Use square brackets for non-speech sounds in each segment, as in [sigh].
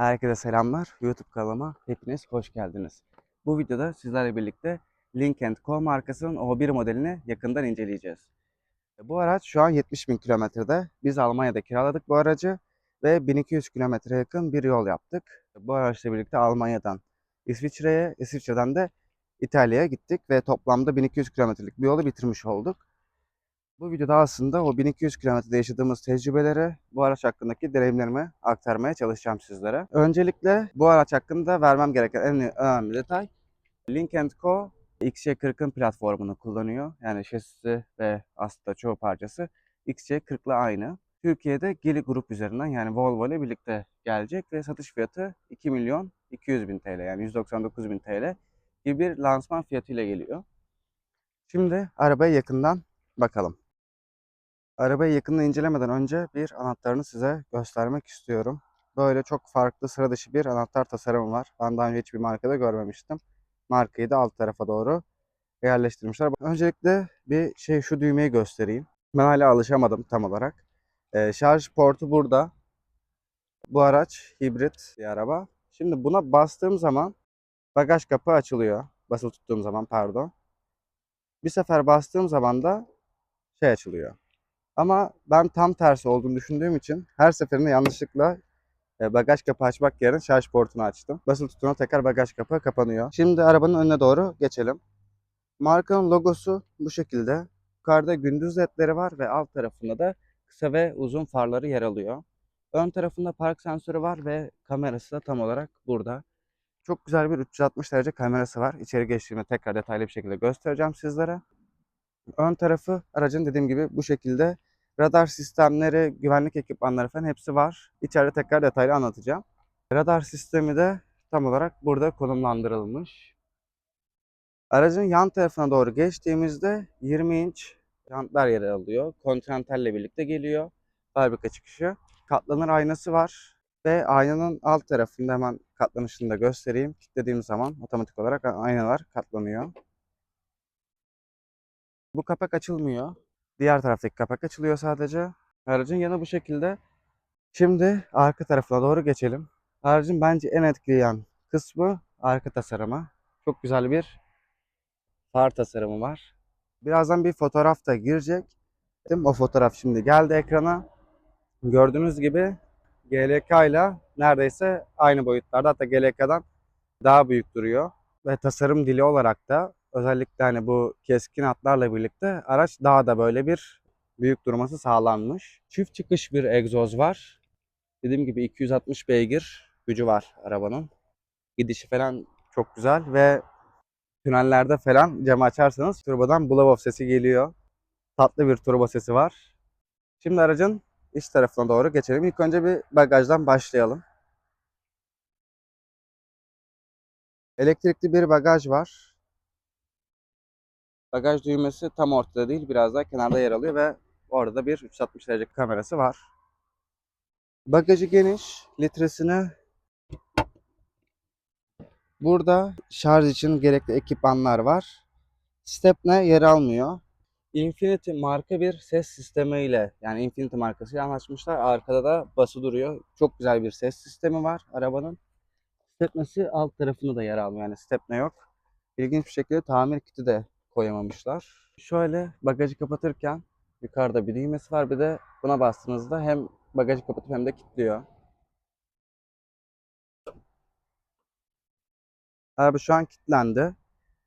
Herkese selamlar. YouTube kanalıma hepiniz hoş geldiniz. Bu videoda sizlerle birlikte Link Co markasının O1 modelini yakından inceleyeceğiz. Bu araç şu an 70 bin kilometrede. Biz Almanya'da kiraladık bu aracı ve 1200 kilometre yakın bir yol yaptık. Bu araçla birlikte Almanya'dan İsviçre'ye, İsviçre'den de İtalya'ya gittik ve toplamda 1200 kilometrelik bir yolu bitirmiş olduk. Bu videoda aslında o 1200 kilometrede yaşadığımız tecrübeleri, bu araç hakkındaki deneyimlerimi aktarmaya çalışacağım sizlere. Öncelikle bu araç hakkında vermem gereken en önemli detay, Link Co. XC40'ın platformunu kullanıyor. Yani şasisi ve aslında çoğu parçası XC40 ile aynı. Türkiye'de Geely Grup üzerinden yani Volvo ile birlikte gelecek ve satış fiyatı 2 milyon 200 bin TL yani 199 bin TL gibi bir lansman fiyatıyla geliyor. Şimdi arabaya yakından bakalım. Arabayı yakından incelemeden önce bir anahtarını size göstermek istiyorum. Böyle çok farklı sıra dışı bir anahtar tasarımı var. Ben daha önce hiçbir markada görmemiştim. Markayı da alt tarafa doğru yerleştirmişler. Öncelikle bir şey şu düğmeyi göstereyim. Ben hala alışamadım tam olarak. Ee, şarj portu burada. Bu araç hibrit bir araba. Şimdi buna bastığım zaman bagaj kapağı açılıyor. Basılı tuttuğum zaman pardon. Bir sefer bastığım zaman da şey açılıyor. Ama ben tam tersi olduğunu düşündüğüm için her seferinde yanlışlıkla e, bagaj kapağı açmak yerine şarj portunu açtım. Basılı tuttuğumda tekrar bagaj kapağı kapanıyor. Şimdi arabanın önüne doğru geçelim. Markanın logosu bu şekilde. Yukarıda gündüz ledleri var ve alt tarafında da kısa ve uzun farları yer alıyor. Ön tarafında park sensörü var ve kamerası da tam olarak burada. Çok güzel bir 360 derece kamerası var. İçeri geçtiğimde tekrar detaylı bir şekilde göstereceğim sizlere. Ön tarafı aracın dediğim gibi bu şekilde radar sistemleri, güvenlik ekipmanları falan hepsi var. İçeride tekrar detaylı anlatacağım. Radar sistemi de tam olarak burada konumlandırılmış. Aracın yan tarafına doğru geçtiğimizde 20 inç jantlar yer alıyor. Continental ile birlikte geliyor. Fabrika çıkışı. Katlanır aynası var. Ve aynanın alt tarafında hemen katlanışını da göstereyim. Kilitlediğim zaman otomatik olarak aynalar katlanıyor. Bu kapak açılmıyor. Diğer taraftaki kapak açılıyor sadece. Aracın yanı bu şekilde. Şimdi arka tarafına doğru geçelim. Aracın bence en etkileyen kısmı arka tasarımı. Çok güzel bir far tasarımı var. Birazdan bir fotoğraf da girecek. O fotoğraf şimdi geldi ekrana. Gördüğünüz gibi GLK ile neredeyse aynı boyutlarda hatta GLK'dan daha büyük duruyor. Ve tasarım dili olarak da özellikle hani bu keskin hatlarla birlikte araç daha da böyle bir büyük durması sağlanmış. Çift çıkış bir egzoz var. Dediğim gibi 260 beygir gücü var arabanın. Gidişi falan çok güzel ve tünellerde falan camı açarsanız turbodan blow sesi geliyor. Tatlı bir turbo sesi var. Şimdi aracın iç tarafına doğru geçelim. İlk önce bir bagajdan başlayalım. Elektrikli bir bagaj var. Bagaj düğmesi tam ortada değil, biraz daha kenarda yer alıyor ve orada bir 360 derece kamerası var. Bagajı geniş, litresini burada şarj için gerekli ekipmanlar var. Stepne yer almıyor. Infinity marka bir ses sistemiyle yani Infinity markasıyla anlaşmışlar. Arkada da bası duruyor. Çok güzel bir ses sistemi var arabanın. Stepnesi alt tarafında da yer almıyor. Yani stepne yok. İlginç bir şekilde tamir kiti de koyamamışlar. Şöyle bagajı kapatırken yukarıda bir düğmesi var. Bir de buna bastığınızda hem bagajı kapatıp hem de kilitliyor. Araba şu an kilitlendi.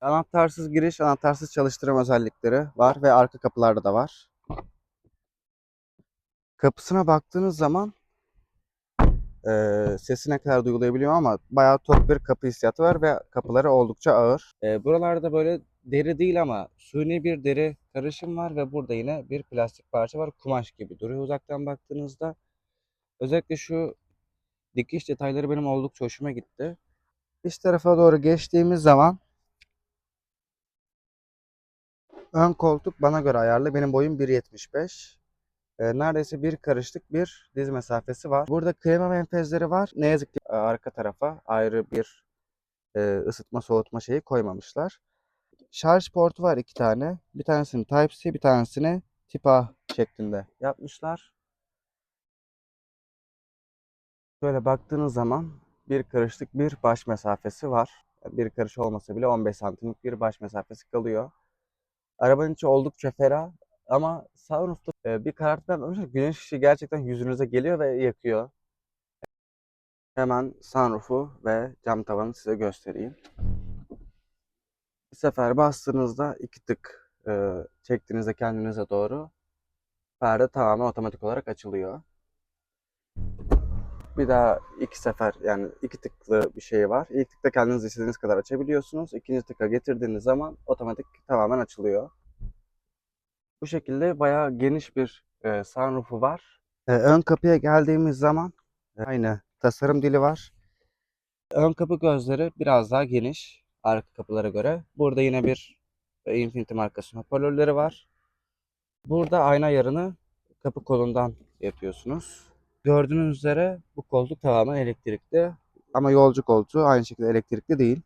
Anahtarsız giriş, anahtarsız çalıştırma özellikleri var ve arka kapılarda da var. Kapısına baktığınız zaman eee sesi kadar duygulayabiliyor ama bayağı tok bir kapı hissiyatı var ve kapıları oldukça ağır. Eee, buralarda böyle deri değil ama suni bir deri karışım var ve burada yine bir plastik parça var. Kumaş gibi duruyor uzaktan baktığınızda. Özellikle şu dikiş detayları benim oldukça hoşuma gitti. İç tarafa doğru geçtiğimiz zaman ön koltuk bana göre ayarlı. Benim boyum 1.75. Ee, neredeyse bir karışlık bir diz mesafesi var. Burada klima menfezleri var. Ne yazık ki arka tarafa ayrı bir e, ısıtma soğutma şeyi koymamışlar. Şarj portu var iki tane. Bir tanesini Type-C, bir tanesini Tip A şeklinde yapmışlar. Şöyle baktığınız zaman bir karışlık bir baş mesafesi var. Bir karış olmasa bile 15 santimlik bir baş mesafesi kalıyor. Arabanın içi oldukça ferah ama sunroof'ta e, bir karartma yapmamışlar. Güneş ışığı gerçekten yüzünüze geliyor ve yakıyor. Hemen sunroof'u ve cam tavanı size göstereyim. Sefer bastığınızda iki tık e, çektiğinizde kendinize doğru perde tamamen otomatik olarak açılıyor. Bir daha iki sefer yani iki tıklı bir şey var. İlk tıkta kendiniz istediğiniz kadar açabiliyorsunuz. İkinci tıka getirdiğiniz zaman otomatik tamamen açılıyor. Bu şekilde bayağı geniş bir e, sunroof'u var. E, ön kapıya geldiğimiz zaman e, aynı tasarım dili var. Ön kapı gözleri biraz daha geniş arka kapılara göre. Burada yine bir e, Infiniti markası hoparlörleri var. Burada ayna ayarını kapı kolundan yapıyorsunuz. Gördüğünüz üzere bu koltuk tamamen elektrikli. Ama yolcu koltuğu aynı şekilde elektrikli değil.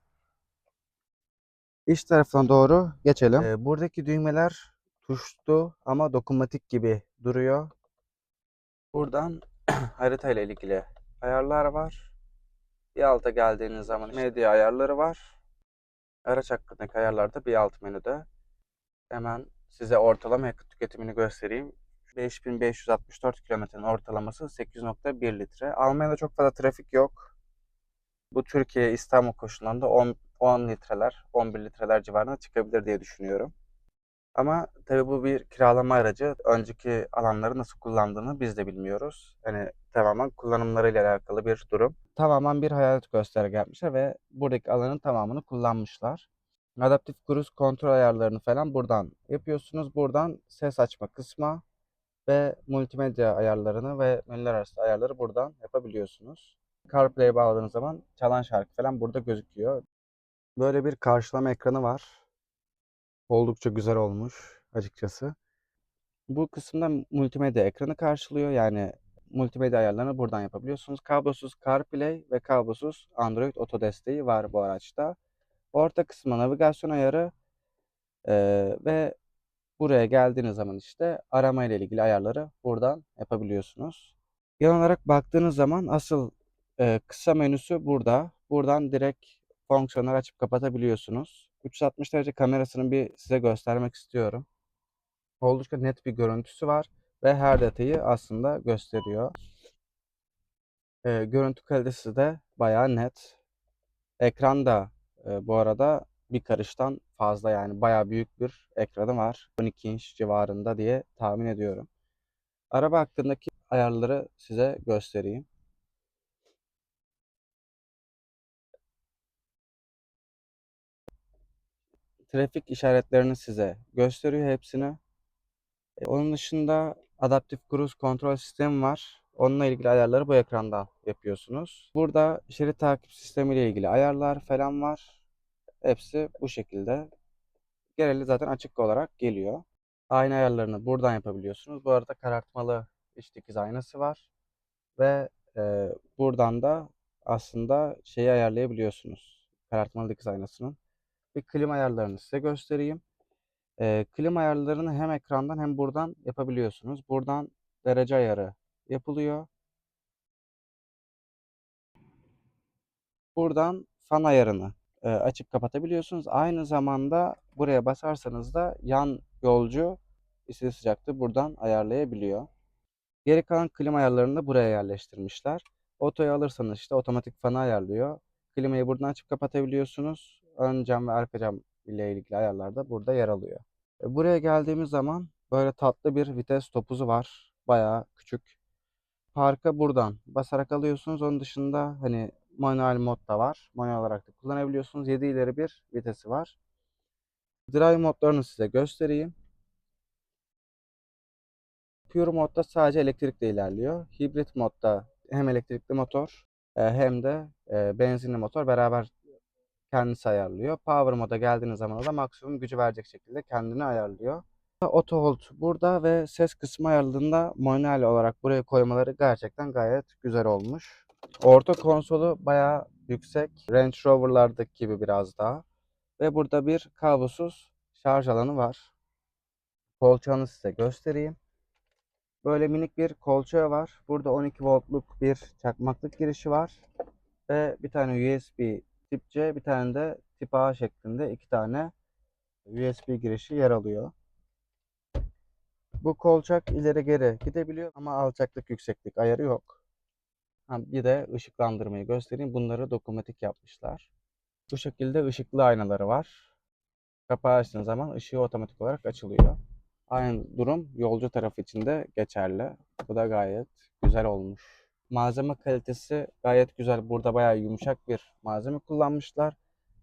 İç tarafına doğru geçelim. Ee, buradaki düğmeler tuşlu ama dokunmatik gibi duruyor. Buradan [clears throat] harita ile ilgili ayarlar var. Bir alta geldiğiniz zaman medya ayarları var. Araç hakkındaki ayarlar da bir alt menüde. Hemen size ortalama yakıt tüketimini göstereyim. 5564 kilometrenin ortalaması 8.1 litre. Almanya'da çok fazla trafik yok. Bu Türkiye İstanbul koşullarında 10, 10 litreler, 11 litreler civarına çıkabilir diye düşünüyorum. Ama tabii bu bir kiralama aracı. Önceki alanları nasıl kullandığını biz de bilmiyoruz. Hani tamamen kullanımlarıyla alakalı bir durum. Tamamen bir hayalet gösterge yapmışlar ve buradaki alanın tamamını kullanmışlar. Adaptif Cruise kontrol ayarlarını falan buradan yapıyorsunuz. Buradan ses açma kısmı ve multimedya ayarlarını ve menüler arası ayarları buradan yapabiliyorsunuz. CarPlay'e bağladığınız zaman çalan şarkı falan burada gözüküyor. Böyle bir karşılama ekranı var. Oldukça güzel olmuş açıkçası. Bu kısımda multimedya ekranı karşılıyor. Yani multimedya ayarlarını buradan yapabiliyorsunuz. Kablosuz CarPlay ve kablosuz Android Auto desteği var bu araçta. Orta kısmına navigasyon ayarı eee, ve buraya geldiğiniz zaman işte arama ile ilgili ayarları buradan yapabiliyorsunuz. Genel olarak baktığınız zaman asıl eee, kısa menüsü burada. Buradan direkt fonksiyonları açıp kapatabiliyorsunuz. 360 derece kamerasını bir size göstermek istiyorum. Oldukça net bir görüntüsü var ve her detayı aslında gösteriyor. Eee, görüntü kalitesi de bayağı net. Ekran da e, bu arada bir karıştan fazla yani bayağı büyük bir ekranı var. 12 inç civarında diye tahmin ediyorum. Araba hakkındaki ayarları size göstereyim. Trafik işaretlerini size gösteriyor hepsini. E, Onun dışında adaptif cruise kontrol sistemi var. Onunla ilgili ayarları bu ekrandan yapıyorsunuz. Burada şerit takip sistemi ile ilgili ayarlar falan var. Hepsi bu şekilde. Geneli zaten açık olarak geliyor. Ayna ayarlarını buradan yapabiliyorsunuz. Bu arada karartmalı iç dikiz aynası var. Ve e, buradan da aslında şeyi ayarlayabiliyorsunuz. Karartmalı dikiz aynasının. Bir klima ayarlarını size göstereyim. E, klima ayarlarını hem ekrandan hem buradan yapabiliyorsunuz. Buradan derece ayarı yapılıyor. Buradan fan ayarını e, açıp kapatabiliyorsunuz. Aynı zamanda buraya basarsanız da yan yolcu istediği sıcaklığı buradan ayarlayabiliyor. Geri kalan klima ayarlarını da buraya yerleştirmişler. Otoyu alırsanız işte otomatik fanı ayarlıyor. Klimayı buradan açıp kapatabiliyorsunuz. Ön cam ve arka cam ile ilgili ayarlar da burada yer alıyor. E, Buraya geldiğimiz zaman böyle tatlı bir vites topuzu var. Bayağı küçük. Parka buradan basarak alıyorsunuz. Onun dışında hani manuel mod da var. Manuel olarak da kullanabiliyorsunuz. 7 ileri bir vitesi var. Drive modlarını size göstereyim. Pure modda sadece elektrikle ilerliyor. Hibrit modda hem elektrikli motor e, hem de e, benzinli motor beraber kendisi ayarlıyor. Power moda geldiğiniz zaman da maksimum gücü verecek şekilde kendini ayarlıyor. Auto hold burada ve ses kısmı ayarladığında manuel olarak buraya koymaları gerçekten gayet güzel olmuş. Orta konsolu bayağı yüksek. Range Rover'lardaki gibi biraz daha. Ve burada bir kablosuz şarj alanı var. Kolçağını size göstereyim. Böyle minik bir kolçağı var. Burada 12 voltluk bir çakmaklık girişi var. Ve bir tane USB tip C, bir tane de tip A şeklinde iki tane USB girişi yer alıyor. Bu kolçak ileri geri gidebiliyor ama alçaklık yükseklik ayarı yok. Bir de ışıklandırmayı göstereyim. Bunları dokunmatik yapmışlar. Bu şekilde ışıklı aynaları var. Kapağı açtığın zaman ışığı otomatik olarak açılıyor. Aynı durum yolcu tarafı için de geçerli. Bu da gayet güzel olmuş. Malzeme kalitesi gayet güzel. Burada bayağı yumuşak bir malzeme kullanmışlar.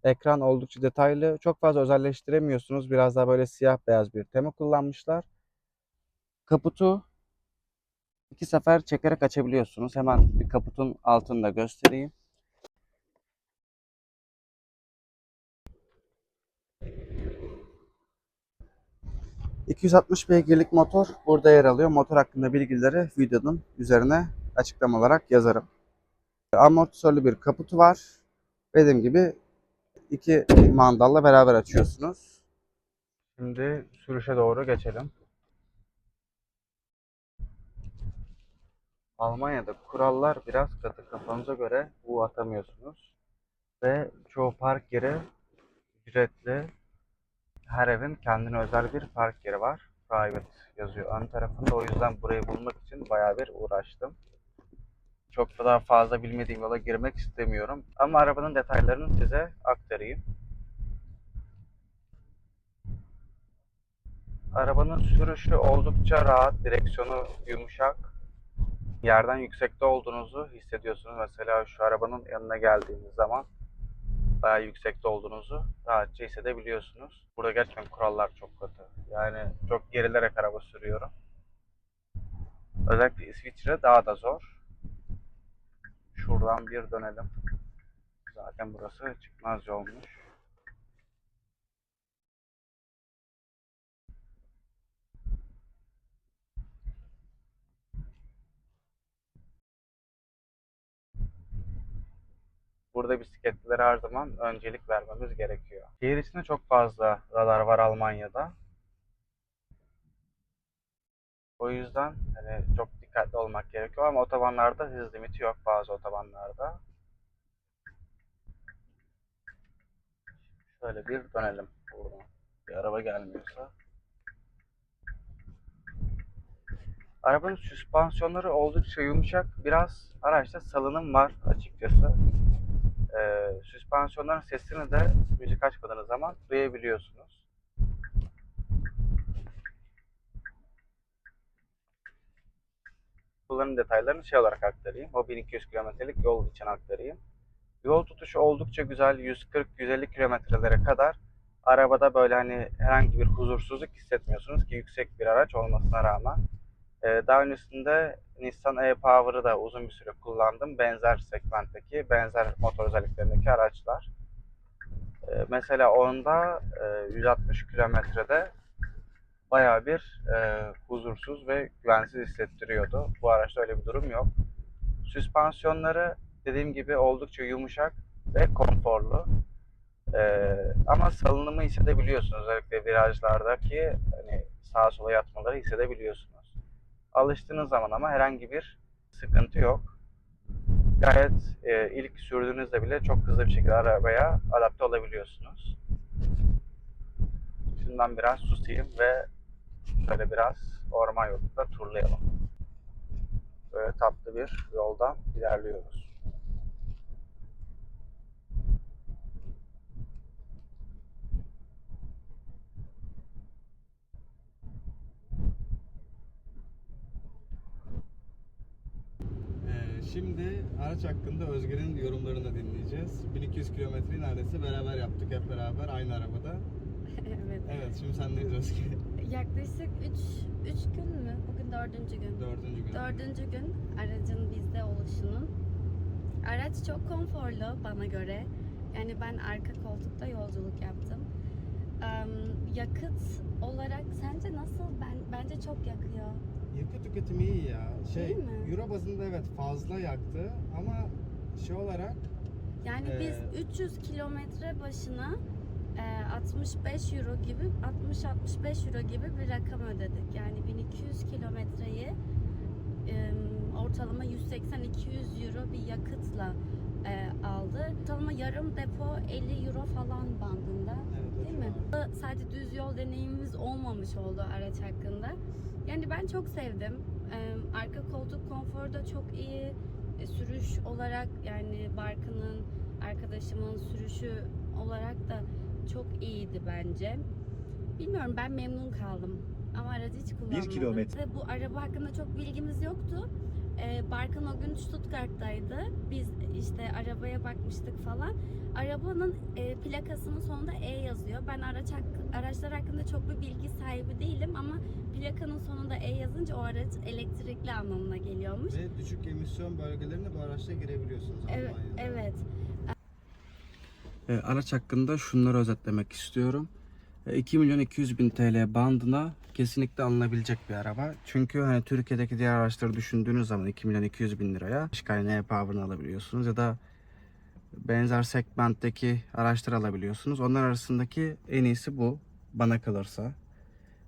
Ekran oldukça detaylı. Çok fazla özelleştiremiyorsunuz. Biraz daha böyle siyah beyaz bir tema kullanmışlar. Kaputu iki sefer çekerek açabiliyorsunuz. Hemen bir kaputun altını da göstereyim. ...260 beygirlik motor burada yer alıyor. Motor hakkında bilgileri videonun üzerine açıklama olarak yazarım. Amortisörlü bir kaputu var. Dediğim gibi iki mandalla beraber açıyorsunuz. Şimdi sürüşe doğru geçelim. Almanya'da kurallar biraz katı. Kafanıza göre U atamıyorsunuz. Ve çoğu park yeri ücretli. Her evin kendine özel bir park yeri var. Private yazıyor ön tarafında. O yüzden burayı bulmak için bayağı bir uğraştım. Çok da daha fazla bilmediğim yola girmek istemiyorum. Ama arabanın detaylarını size aktarayım. Arabanın sürüşü oldukça rahat, direksiyonu yumuşak. Yerden yüksekte olduğunuzu hissediyorsunuz. Mesela şu arabanın yanına geldiğiniz zaman bayağı yüksekte olduğunuzu rahatça hissedebiliyorsunuz. Burada gerçekten kurallar çok katı. Yani çok gerilerek araba sürüyorum. Özellikle İsviçre daha da zor. Şuradan bir dönelim. Zaten burası çıkmaz yolmuş. Burada bisikletlere her zaman öncelik vermemiz gerekiyor. Şehir içinde çok fazla radar var Almanya'da. O yüzden hani çok dikkatli olmak gerekiyor ama otobanlarda hız limiti yok bazı otobanlarda. Şöyle bir dönelim buradan. Bir araba gelmiyorsa. Arabanın süspansiyonları oldukça yumuşak. Biraz araçta salınım var açıkçası. Ee, süspansiyonların sesini de müzik açmadığınız zaman duyabiliyorsunuz. Kullanım detaylarını şey olarak aktarayım. O 1200 kilometrelik yol için aktarayım. Yol tutuşu oldukça güzel. 140-150 kilometrelere kadar arabada böyle hani herhangi bir huzursuzluk hissetmiyorsunuz ki yüksek bir araç olmasına rağmen. Ee, daha öncesinde Nissan e-Power'ı da uzun bir süre kullandım. Benzer segmentteki, benzer motor özelliklerindeki araçlar. Ee, mesela onda e, 160 kilometrede bayağı bir e, huzursuz ve güvensiz hissettiriyordu. Bu araçta öyle bir durum yok. Süspansiyonları dediğim gibi oldukça yumuşak ve konforlu. Ee, ama salınımı hissedebiliyorsunuz. Özellikle virajlardaki hani sağa sola yatmaları hissedebiliyorsunuz. Alıştığınız zaman ama herhangi bir sıkıntı yok. Gayet e, ilk sürdüğünüzde bile çok hızlı bir şekilde arabaya adapte olabiliyorsunuz. Şundan biraz susayım ve şöyle biraz orman yolunda turlayalım. Böyle tatlı bir yoldan ilerliyoruz. Ee, Şimdi araç hakkında Özgür'ün yorumlarını dinleyeceğiz. 1200 kilometreyi neredeyse beraber yaptık hep beraber aynı arabada. [laughs] evet. Evet şimdi sendeyiz Özgür. Yaklaşık 3 3 gün mü? Bugün dördüncü gün. Dördüncü gün. Dördüncü gün aracın bizde oluşunun. Araç çok konforlu bana göre. Yani ben arka koltukta yolculuk yaptım. Em, yakıt olarak sence nasıl? Ben bence çok yakıyor. Yakıt tüketimi iyi ya. Şey, Değil mi? Euro bazında evet fazla yaktı ama şey olarak Yani Ee, biz 300 kilometre başına 65 euro gibi 60-65 euro gibi bir rakam ödedik. Yani 1200 kilometreyi e, ortalama 180-200 euro bir yakıtla e, aldı. Ortalama yarım depo 50 euro falan bandında. Evet, Değil mi? Sadece düz yol deneyimimiz olmamış oldu araç hakkında. Yani ben çok sevdim. Ee, arka koltuk konforu da çok iyi. E, sürüş olarak yani Barkın'ın, arkadaşımın sürüşü olarak da çok iyiydi bence. Bilmiyorum ben memnun kaldım. Ama aracı hiç kullanmadım. kilometre. Ve bu araba hakkında çok bilgimiz yoktu. Ee, Barkın o gün Stuttgart'taydı. Biz işte arabaya bakmıştık falan. Arabanın e, plakasının sonunda E yazıyor. Ben araç hakkı, araçlar hakkında çok bir bilgi sahibi değilim ama plakanın sonunda E yazınca o araç elektrikli anlamına geliyormuş. Ve düşük emisyon bölgelerine bu araçla girebiliyorsunuz Evet, Almanya'da. evet. E, araç hakkında şunları özetlemek istiyorum. E, 2 milyon 200 bin TL bandına kesinlikle alınabilecek bir araba. Çünkü hani Türkiye'deki diğer araçları düşündüğünüz zaman 2 milyon 200 bin liraya Qashqai e-Power'ını alabiliyorsunuz ya da benzer segmentteki araçları alabiliyorsunuz. Onlar arasındaki en iyisi bu bana kalırsa.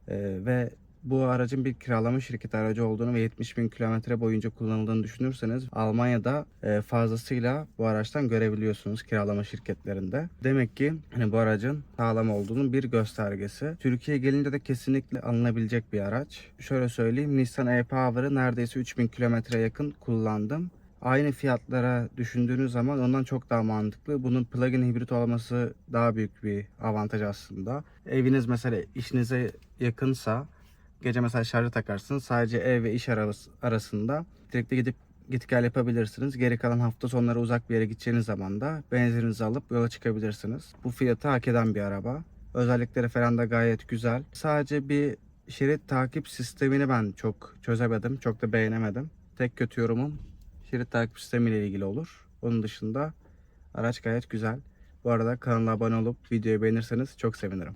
E, ve bu aracın bir kiralama şirketi aracı olduğunu ve 70 bin kilometre boyunca kullanıldığını düşünürseniz Almanya'da e, fazlasıyla bu araçtan görebiliyorsunuz kiralama şirketlerinde. Demek ki hani bu aracın sağlam olduğunun bir göstergesi. Türkiye'ye gelince de kesinlikle alınabilecek bir araç. Şöyle söyleyeyim Nissan e-Power'ı neredeyse 3000 kilometre yakın kullandım. Aynı fiyatlara düşündüğünüz zaman ondan çok daha mantıklı. Bunun plug-in hibrit olması daha büyük bir avantaj aslında. Eviniz mesela işinize yakınsa Gece mesela şarjı takarsınız. Sadece ev ve iş arası- arasında direkte gidip git gel yapabilirsiniz. Geri kalan hafta sonları uzak bir yere gideceğiniz zaman da benzininizi alıp yola çıkabilirsiniz. Bu fiyatı hak eden bir araba. Özellikleri falan da gayet güzel. Sadece bir şerit takip sistemini ben çok çözemedim. Çok da beğenemedim. Tek kötü yorumum şerit takip sistemiyle ilgili olur. Onun dışında araç gayet güzel. Bu arada kanala abone olup videoyu beğenirseniz çok sevinirim.